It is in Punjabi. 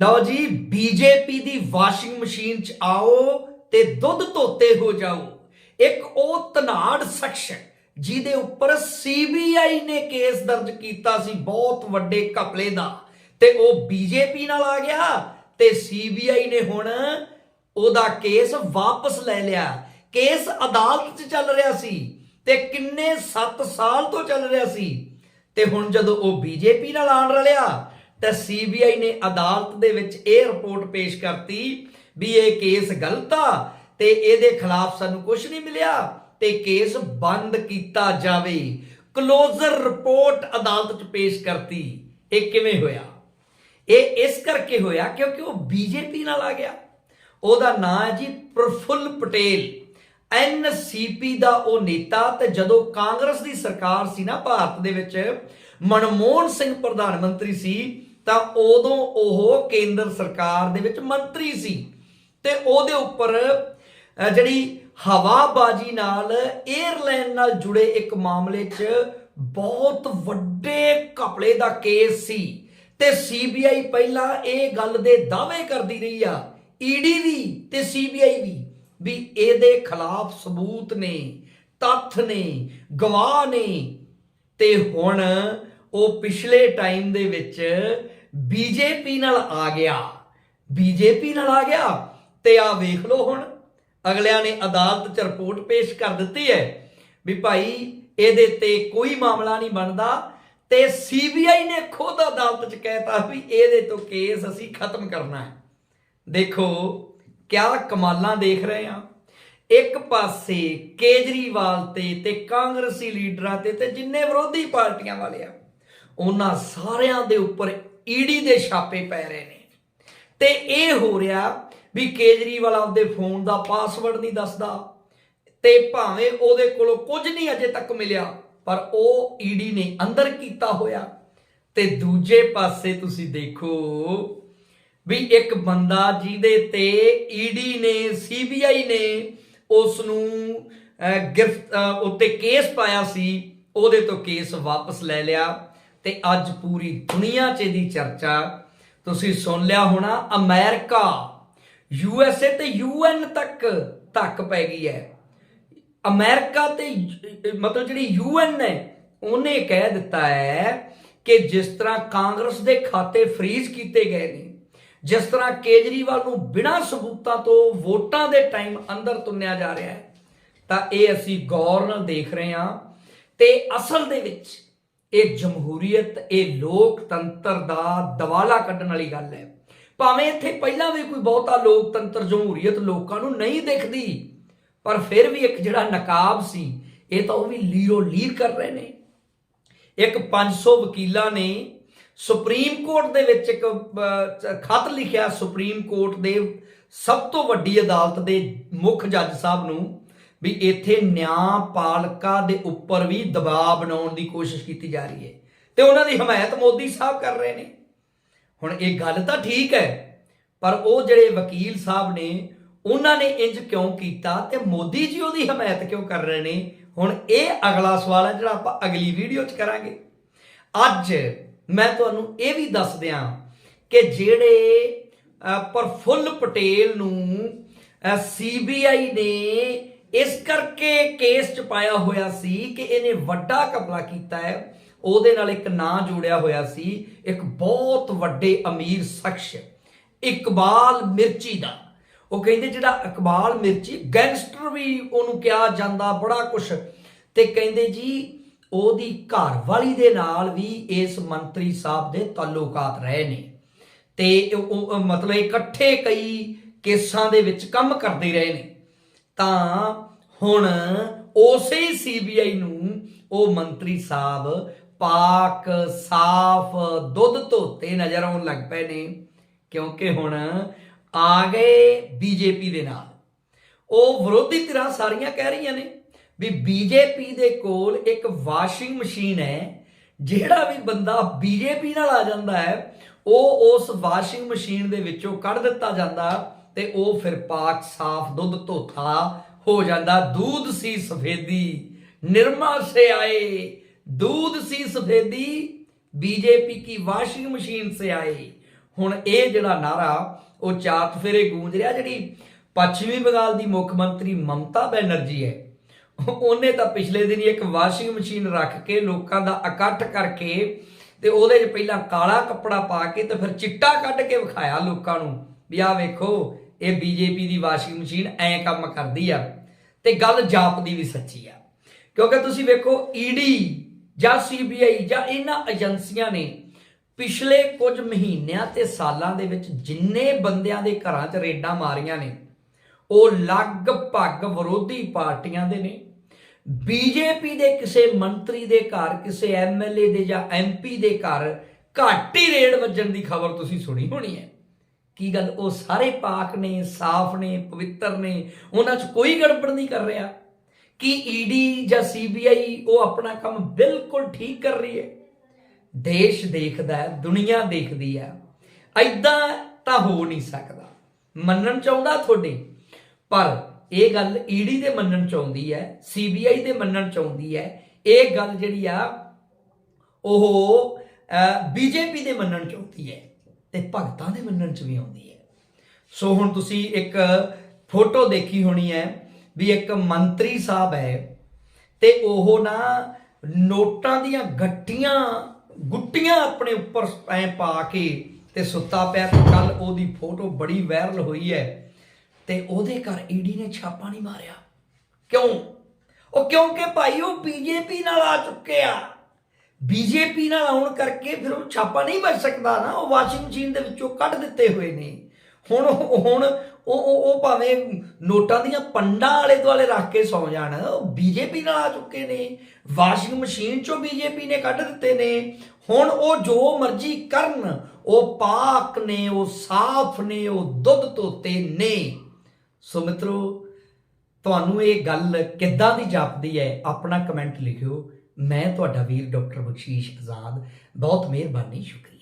ਲਓ ਜੀ ਬੀਜੇਪੀ ਦੀ ਵਾਸ਼ਿੰਗ ਮਸ਼ੀਨ 'ਚ ਆਓ ਤੇ ਦੁੱਧ ਧੋਤੇ ਹੋ ਜਾਓ। ਇੱਕ ਉਹ ਤਨਾੜ ਸ਼ਖਸ ਜਿਹਦੇ ਉੱਪਰ ਸੀਬੀਆਈ ਨੇ ਕੇਸ ਦਰਜ ਕੀਤਾ ਸੀ ਬਹੁਤ ਵੱਡੇ ਘਪਲੇ ਦਾ। ਤੇ ਉਹ ਬੀਜੇਪੀ ਨਾਲ ਆ ਗਿਆ ਤੇ ਸੀਬੀਆਈ ਨੇ ਹੁਣ ਉਹਦਾ ਕੇਸ ਵਾਪਸ ਲੈ ਲਿਆ। ਕੇਸ ਅਦਾਲਤ 'ਚ ਚੱਲ ਰਿਹਾ ਸੀ ਤੇ ਕਿੰਨੇ 7 ਸਾਲ ਤੋਂ ਚੱਲ ਰਿਹਾ ਸੀ। ਤੇ ਹੁਣ ਜਦੋਂ ਉਹ ਬੀਜੇਪੀ ਨਾਲ ਆਣ ਰਲਿਆ ਤਾਂ ਸੀਬੀਆਈ ਨੇ ਅਦਾਲਤ ਦੇ ਵਿੱਚ ਇਹ ਰਿਪੋਰਟ ਪੇਸ਼ ਕਰਤੀ ਵੀ ਇਹ ਕੇਸ ਗਲਤ ਆ ਤੇ ਇਹਦੇ ਖਿਲਾਫ ਸਾਨੂੰ ਕੁਝ ਨਹੀਂ ਮਿਲਿਆ ਤੇ ਕੇਸ ਬੰਦ ਕੀਤਾ ਜਾਵੇ। ਕਲੋਜ਼ਰ ਰਿਪੋਰਟ ਅਦਾਲਤ 'ਚ ਪੇਸ਼ ਕਰਤੀ। ਇਹ ਕਿਵੇਂ ਹੋਇਆ? ਇਹ ਇਸ ਕਰਕੇ ਹੋਇਆ ਕਿਉਂਕਿ ਉਹ ਬੀਜੇਪੀ ਨਾਲ ਆ ਗਿਆ। ਉਹਦਾ ਨਾਂ ਹੈ ਜੀ ਪ੍ਰਫੁੱਲ ਪਟੇਲ। ਐਨਸੀਪੀ ਦਾ ਉਹ ਨੇਤਾ ਤੇ ਜਦੋਂ ਕਾਂਗਰਸ ਦੀ ਸਰਕਾਰ ਸੀ ਨਾ ਭਾਰਤ ਦੇ ਵਿੱਚ, ਮਨਮੋਹਨ ਸਿੰਘ ਪ੍ਰਧਾਨ ਮੰਤਰੀ ਸੀ ਤਾਂ ਉਦੋਂ ਉਹ ਕੇਂਦਰ ਸਰਕਾਰ ਦੇ ਵਿੱਚ ਮੰਤਰੀ ਸੀ। ਤੇ ਉਹਦੇ ਉੱਪਰ ਜਿਹੜੀ ਹਵਾਬਾਜੀ ਨਾਲ 에ਅਰਲਾਈਨ ਨਾਲ ਜੁੜੇ ਇੱਕ ਮਾਮਲੇ 'ਚ ਬਹੁਤ ਵੱਡੇ ਘਪਲੇ ਦਾ ਕੇਸ ਸੀ। ਤੇ ਸੀਬੀਆਈ ਪਹਿਲਾਂ ਇਹ ਗੱਲ ਦੇ ਦਾਅਵੇ ਕਰਦੀ ਰਹੀ ਆ ਈਡੀ ਵੀ ਤੇ ਸੀਬੀਆਈ ਵੀ ਵੀ ਇਹਦੇ ਖਿਲਾਫ ਸਬੂਤ ਨੇ, ਤੱਥ ਨੇ, ਗਵਾਹ ਨੇ। ਤੇ ਹੁਣ ਉਹ ਪਿਛਲੇ ਟਾਈਮ ਦੇ ਵਿੱਚ ਬੀਜੇਪੀ ਨਾਲ ਆ ਗਿਆ। ਬੀਜੇਪੀ ਨਾਲ ਆ ਗਿਆ ਤੇ ਆ ਵੇਖ ਲਓ ਹੁਣ, ਅਗਲਿਆਂ ਨੇ ਅਦਾਲਤ 'ਚ ਰਿਪੋਰਟ ਪੇਸ਼ ਕਰ ਦਿੱਤੀ ਹੈ ਵੀ ਭਾਈ ਇਹਦੇ ਤੇ ਕੋਈ ਮਾਮਲਾ ਨਹੀਂ ਬਣਦਾ ਤੇ ਸੀਬੀਆਈ ਨੇ ਖੁਦ ਅਦਾਲਤ 'ਚ ਕਹਿਤਾ ਵੀ ਇਹਦੇ ਤੋਂ ਕੇਸ ਅਸੀਂ ਖਤਮ ਕਰਨਾ ਹੈ। ਦੇਖੋ, ਕਿਆ ਕਮਾਲਾਂ ਦੇਖ ਰਹੇ ਆ ਇੱਕ ਪਾਸੇ ਕੇਜਰੀਵਾਲ ਤੇ ਤੇ ਕਾਂਗਰਸੀ ਲੀਡਰਾਂ ਤੇ ਤੇ ਜਿੰਨੇ ਵਿਰੋਧੀ ਪਾਰਟੀਆਂ ਵਾਲੇ ਆ, ਉਹਨਾਂ ਸਾਰਿਆਂ ਦੇ ਉੱਪਰ ਈਡੀ ਦੇ ਛਾਪੇ ਪੈ ਰਹੇ ਨੇ। ਤੇ ਇਹ ਹੋ ਰਿਹਾ ਵੀ ਕੇਜਰੀਵਾਲ ਆਪਦੇ ਫੋਨ ਦਾ ਪਾਸਵਰਡ ਨਹੀਂ ਦੱਸਦਾ ਤੇ ਭਾਵੇਂ ਉਹਦੇ ਕੋਲੋਂ ਕੁਝ ਨਹੀਂ ਅਜੇ ਤੱਕ ਮਿਲਿਆ ਪਰ ਉਹ ਈਡੀ ਨੇ ਅੰਦਰ ਕੀਤਾ ਹੋਇਆ। ਤੇ ਦੂਜੇ ਪਾਸੇ ਤੁਸੀਂ ਦੇਖੋ ਵੀ ਇੱਕ ਬੰਦਾ ਜਿਹਦੇ ਤੇ ਈਡੀ ਨੇ ਸੀਬੀਆਈ ਨੇ ਉਸ ਨੂੰ ਅਹ, ਗ੍ਰਿਫਤ ਉੱਤੇ ਕੇਸ ਪਾਇਆ ਸੀ ਉਹਦੇ ਤੋਂ ਕੇਸ ਵਾਪਸ ਲੈ ਲਿਆ। ਤੇ ਅੱਜ ਪੂਰੀ ਦੁਨੀਆ 'ਚ ਇਹਦੀ ਚਰਚਾ। ਤੁਸੀਂ ਸੁਣ ਲਿਆ ਹੋਣਾ, ਅਮਰੀਕਾ। ਯੂਐਸਏ ਤੇ ਯੂਐਨ ਤੱਕ ਧੱਕ ਪੈ ਗਈ ਹੈ। ਅਮਰੀਕਾ ਤੇ ਮਤਲਬ ਜਿਹੜੀ ਯੂ ਐਨ ਹੈ, ਉਹਨੇ ਕਹਿ ਦਿੱਤਾ ਹੈ ਕਿ ਜਿਸ ਤਰ੍ਹਾਂ ਕਾਂਗਰਸ ਦੇ ਖਾਤੇ ਫ੍ਰੀਜ਼ ਕੀਤੇ ਗਏ ਨੇ, ਜਿਸ ਤਰ੍ਹਾਂ ਕੇਜਰੀਵਾਲ ਨੂੰ ਬਿਨਾਂ ਸਬੂਤਾਂ ਤੋਂ ਵੋਟਾਂ ਦੇ ਟਾਈਮ ਅੰਦਰ ਤੁੰਨਿਆ ਜਾ ਰਿਹਾ ਹੈ, ਤਾਂ ਇਹ ਅਸੀਂ ਗੌਰ ਨਾਲ ਦੇਖ ਰਹੇ ਹਾਂ। ਤੇ ਅਸਲ ਦੇ ਵਿੱਚ ਇਹ ਜਮਹੂਰੀਅਤ, ਇਹ ਲੋਕਤੰਤਰ ਦਾ ਦਵਾਲਾ ਕੱਢਣ ਵਾਲੀ ਗੱਲ ਹੈ। ਭਾਵੇਂ ਇੱਥੇ ਪਹਿਲਾਂ ਵੀ ਕੋਈ ਬਹੁਤਾ ਲੋਕਤੰਤਰ, ਜਮਹੂਰੀਅਤ ਲੋਕਾਂ ਨੂੰ ਨਹੀਂ ਦਿਖਦੀ, ਪਰ ਫਿਰ ਵੀ ਇੱਕ ਜਿਹੜਾ ਨਕਾਬ ਸੀ, ਇਹ ਤਾਂ ਉਹ ਵੀ ਲੀਰੋ ਲੀਰ ਕਰ ਰਹੇ ਨੇ। ਇੱਕ 500 ਵਕੀਲਾਂ ਨੇ ਸੁਪਰੀਮ ਕੋਰਟ ਦੇ ਵਿੱਚ ਇੱਕ ਖਤ ਲਿਖਿਆ ਸੁਪਰੀਮ ਕੋਰਟ ਦੇ ਸਭ ਤੋਂ ਵੱਡੀ ਅਦਾਲਤ ਦੇ ਮੁੱਖ ਜੱਜ ਸਾਹਿਬ ਨੂੰ ਵੀ ਇੱਥੇ ਨਿਆਂ ਪਾਲਕਾ ਦੇ ਉੱਪਰ ਵੀ ਦਬਾਅ ਬਣਾਉਣ ਦੀ ਕੋਸ਼ਿਸ਼ ਕੀਤੀ ਜਾ ਰਹੀ ਹੈ। ਤੇ ਉਹਨਾਂ ਦੀ ਹਮਾਇਤ ਮੋਦੀ ਸਾਹਿਬ ਕਰ ਰਹੇ ਨੇ। ਹੁਣ ਇਹ ਗੱਲ ਤਾਂ ਠੀਕ ਹੈ ਪਰ ਉਹ ਜਿਹੜੇ ਵਕੀਲ ਸਾਹਿਬ ਨੇ ਉਹਨਾਂ ਨੇ ਇੰਜ ਕਿਉਂ ਕੀਤਾ ਤੇ ਮੋਦੀ ਜੀ ਉਹਦੀ ਹਮਾਇਤ ਕਿਉਂ ਕਰ ਰਹੇ ਨੇ? ਹੁਣ ਇਹ ਅਗਲਾ ਸਵਾਲ ਹੈ ਜਿਹੜਾ ਆਪਾਂ ਅਗਲੀ ਵੀਡੀਓ 'ਚ ਕਰਾਂਗੇ। ਅੱਜ ਮੈਂ ਤੁਹਾਨੂੰ ਇਹ ਵੀ ਦੱਸ ਦਿਆਂ ਕਿ ਜਿਹੜੇ ਅਹ, ਪ੍ਰਫੁੱਲ ਪਟੇਲ ਨੂੰ ਸੀਬੀਆਈ ਨੇ ਇਸ ਕਰਕੇ ਕੇਸ ਚ ਪਾਇਆ ਹੋਇਆ ਸੀ ਕਿ ਇਹਨੇ ਵੱਡਾ ਕਪਲਾ ਕੀਤਾ ਹੈ। ਉਹਦੇ ਨਾਲ ਇੱਕ ਨਾਂ ਜੋੜਿਆ ਹੋਇਆ ਸੀ। ਇੱਕ ਬਹੁਤ ਵੱਡੇ ਅਮੀਰ ਸ਼ਖਸ, ਇਕਬਾਲ ਮਿਰਚੀ ਦਾ। ਉਹ ਕਹਿੰਦੇ ਜਿਹੜਾ ਇਕਬਾਲ ਮਿਰਚੀ ਗੈਂਗਸਟਰ ਵੀ ਉਹਨੂੰ ਕਿਹਾ ਜਾਂਦਾ ਬੜਾ ਕੁਛ। ਤੇ ਕਹਿੰਦੇ ਜੀ, ਉਹਦੀ ਘਰਵਾਲੀ ਦੇ ਨਾਲ ਵੀ ਇਸ ਮੰਤਰੀ ਸਾਹਿਬ ਦੇ ਤਾਲੁਕਾਤ ਰਹੇ ਨੇ। ਤੇ ਉਹ ਮਤਲਬ ਇਕੱਠੇ ਕਈ ਕੇਸਾਂ ਦੇ ਵਿੱਚ ਕੰਮ ਕਰਦੇ ਰਹੇ ਨੇ। ਤਾਂ ਹੁਣ ਉਸੇ ਸੀਬੀਆਈ ਨੂੰ ਉਹ ਮੰਤਰੀ ਸਾਹਿਬ ਪਾਕ ਸਾਫ਼ ਦੁੱਧ ਧੋਤੇ ਨਜ਼ਰ ਆਉਣ ਲੱਗ ਪਏ ਨੇ, ਕਿਉਂਕਿ ਹੁਣ ਆ ਗਏ ਬੀਜੇਪੀ ਦੇ ਨਾਲ। ਉਹ ਵਿਰੋਧੀ ਧਿਰਾਂ ਸਾਰੀਆਂ ਕਹਿ ਰਹੀਆਂ ਨੇ ਵੀ ਬੀਜੇਪੀ ਦੇ ਕੋਲ ਇੱਕ ਵਾਸ਼ਿੰਗ ਮਸ਼ੀਨ ਹੈ, ਜਿਹੜਾ ਵੀ ਬੰਦਾ ਬੀਜੇਪੀ ਨਾਲ ਆ ਜਾਂਦਾ ਹੈ, ਉਹ ਉਸ ਵਾਸ਼ਿੰਗ ਮਸ਼ੀਨ ਦੇ ਵਿੱਚੋਂ ਕੱਢ ਦਿੱਤਾ ਜਾਂਦਾ ਤੇ ਉਹ ਫਿਰ ਪਾਕ ਸਾਫ਼ ਦੁੱਧ ਧੋਤਾ ਹੋ ਜਾਂਦਾ। ਦੂਧ ਸੀ ਸਫੇਦੀ, ਨਿਰਮਾ ਸੇ ਆਏ। ਦੂਧ ਸੀ ਸਫੇਦੀ ਬੀਜੇਪੀ ਕੀ ਵਾਸ਼ਿੰਗ ਮਸ਼ੀਨ ਸੇ ਆਏ। ਹੁਣ ਇਹ ਜਿਹੜਾ ਨਾਰਾ, ਉਹ ਚਾਤ ਫੇਰੇ ਗੂੰਜ ਰਿਹਾ ਜਿਹੜੀ ਪੱਛਮੀ ਬੰਗਾਲ ਦੀ ਮੁੱਖ ਮੰਤਰੀ ਮਮਤਾ ਬੈਨਰਜੀ ਹੈ। ਉਹਨੇ ਤਾਂ ਪਿਛਲੇ ਦਿਨ ਇੱਕ ਵਾਸ਼ਿੰਗ ਮਸ਼ੀਨ ਰੱਖ ਕੇ ਲੋਕਾਂ ਦਾ ਇਕੱਠ ਕਰਕੇ ਤੇ ਉਹਦੇ 'ਚ ਪਹਿਲਾਂ ਕਾਲਾ ਕੱਪੜਾ ਪਾ ਕੇ ਤੇ ਫਿਰ ਚਿੱਟਾ ਕੱਢ ਕੇ ਵਿਖਾਇਆ ਲੋਕਾਂ ਨੂੰ। ਵੀ ਆਹ ਵੇਖੋ ਇਹ ਬੀਜੇਪੀ ਦੀ ਵਾਸ਼ਿੰਗ ਮਸ਼ੀਨ ਐਂ ਕੰਮ ਕਰਦੀ ਆ ਤੇ ਗੱਲ ਜਾਪਦੀ ਵੀ ਸੱਚੀ ਆ। ਕਿਉਂਕਿ ਤੁਸੀਂ ਵੇਖੋ ਈਡੀ ਜਾਂ ਸੀਬੀਆਈ ਜਾਂ ਇਹਨਾਂ ਏਜੰਸੀਆਂ ਨੇ ਪਿਛਲੇ ਕੁਝ ਮਹੀਨਿਆਂ ਤੇ ਸਾਲਾਂ ਦੇ ਵਿੱਚ ਜਿੰਨੇ ਬੰਦਿਆਂ ਦੇ ਘਰਾਂ 'ਚ ਰੇਡਾਂ ਮਾਰੀਆਂ ਨੇ, ਉਹ ਲਗਭਗ ਵਿਰੋਧੀ ਪਾਰਟੀਆਂ ਦੇ ਨੇ। ਬੀਜੇਪੀ ਦੇ ਕਿਸੇ ਮੰਤਰੀ ਦੇ ਘਰ, ਕਿਸੇ ਐਮਐਲਏ ਦੇ ਜਾਂ ਐਮਪੀ ਦੇ ਘਰ ਘੱਟ ਹੀ ਰੇਡ ਵੱਜਣ ਦੀ ਖਬਰ ਤੁਸੀਂ ਸੁਣੀ ਹੋਣੀ ਹੈ। ਕੀ ਗੱਲ? ਉਹ ਸਾਰੇ ਪਾਕ ਨੇ, ਸਾਫ਼ ਨੇ, ਪਵਿੱਤਰ ਨੇ, ਉਹਨਾਂ 'ਚ ਕੋਈ ਗੜਬੜ ਨਹੀਂ ਕਰ ਰਿਹਾ। ਕੀ ਈਡੀ ਜਾਂ ਸੀਬੀਆਈ ਉਹ ਆਪਣਾ ਕੰਮ ਬਿਲਕੁਲ ਠੀਕ ਕਰ ਰਹੀ ਹੈ? ਦੇਸ਼ ਦੇਖਦਾ ਹੈ, ਦੁਨੀਆ ਦੇਖਦੀ ਹੈ। ਐਦਾਂ ਤਾਂ ਹੋ ਨਹੀਂ ਸਕਦਾ। ਮੰਨਣ ਚਾਹੁੰਦਾ ਤੁਹਾਡੇ? ਪਰ ਇਹ ਗੱਲ ਈਡੀ ਦੇ ਮੰਨਣ ਚਾਹੁੰਦੀ ਹੈ ਸੀਬੀਆਈ ਦੇ ਮੰਨਣ ਚਾਹੁੰਦੀ ਹੈ। ਇਹ ਗੱਲ ਜਿਹੜੀ ਆ, ਉਹ ਬੀਜੇਪੀ ਦੇ ਮੰਨਣ ਚਾਹੁੰਦੀ ਹੈ। ਤੇ ਭਗਤਾਂ ਦੇ ਮੰਨਣ ਚ ਵੀ ਆਉਂਦੀ ਹੈ। ਸੋ ਹੁਣ ਤੁਸੀਂ ਇੱਕ ਫੋਟੋ ਦੇਖੀ ਹੋਣੀ ਹੈ ਵੀ ਇੱਕ ਮੰਤਰੀ ਸਾਹਿਬ ਹੈ ਤੇ ਉਹ ਨਾ ਨੋਟਾਂ ਦੀਆਂ ਗੱਟੀਆਂ, ਗੁੱਟੀਆਂ ਆਪਣੇ ਉੱਪਰ ਐ ਪਾ ਕੇ ਤੇ ਸੁੱਤਾ ਪਿਆ ਕੱਲ ਉਹਦੀ ਫੋਟੋ ਬੜੀ ਵਾਇਰਲ ਹੋਈ ਹੈ ਤੇ ਉਹਦੇ ਘਰ ਈਡੀ ਨੇ ਛਾਪਾ ਨਹੀਂ ਮਾਰਿਆ। ਕਿਉਂ? ਉਹ ਕਿਉਂਕਿ ਭਾਈ ਉਹ ਬੀਜੇਪੀ ਨਾਲ ਆ ਚੁੱਕੇ ਆ। ਬੀਜੇਪੀ ਨਾਲ ਆਉਣ ਕਰਕੇ ਫਿਰ ਉਹ ਛਾਪਾ ਨਹੀਂ ਵੱਜ ਸਕਦਾ ਨਾ, ਉਹ ਵਾਸ਼ਿੰਗ ਮਸ਼ੀਨ ਦੇ ਵਿੱਚੋਂ ਕੱਢ ਦਿੱਤੇ ਹੋਏ ਨੇ। ਹੁਣ ਹੁਣ ਉਹ ਉਹ ਭਾਵੇਂ ਨੋਟਾਂ ਦੀਆਂ ਪੰਡਾਂ ਆਲੇ ਦੁਆਲੇ ਰੱਖ ਕੇ ਸੌ ਜਾਣ, ਉਹ ਬੀਜੇਪੀ ਨਾਲ ਆ ਚੁੱਕੇ ਨੇ। ਵਾਸ਼ਿੰਗ ਮਸ਼ੀਨ ਚੋਂ ਬੀਜੇਪੀ ਨੇ ਕੱਢ ਦਿੱਤੇ ਨੇ। ਹੁਣ ਉਹ ਜੋ ਮਰਜ਼ੀ ਕਰਨ, ਉਹ ਪਾਕ ਨੇ, ਉਹ ਸਾਫ਼ ਨੇ, ਉਹ ਦੁੱਧ ਧੋਤੇ ਨੇ। ਸੋ ਮਿੱਤਰੋ, ਤੁਹਾਨੂੰ ਇਹ ਗੱਲ ਕਿੱਦਾਂ ਦੀ ਜਾਪਦੀ ਹੈ? ਆਪਣਾ ਕਮੈਂਟ ਲਿਖਿਓ। ਮੈਂ ਤੁਹਾਡਾ ਵੀਰ ਡਾਕਟਰ ਬਖਸ਼ੀਸ਼ ਆਜ਼ਾਦ ਬਹੁਤ ਮਿਹਰਬਾਨੀ ਸ਼ੁਕਰੀਆ।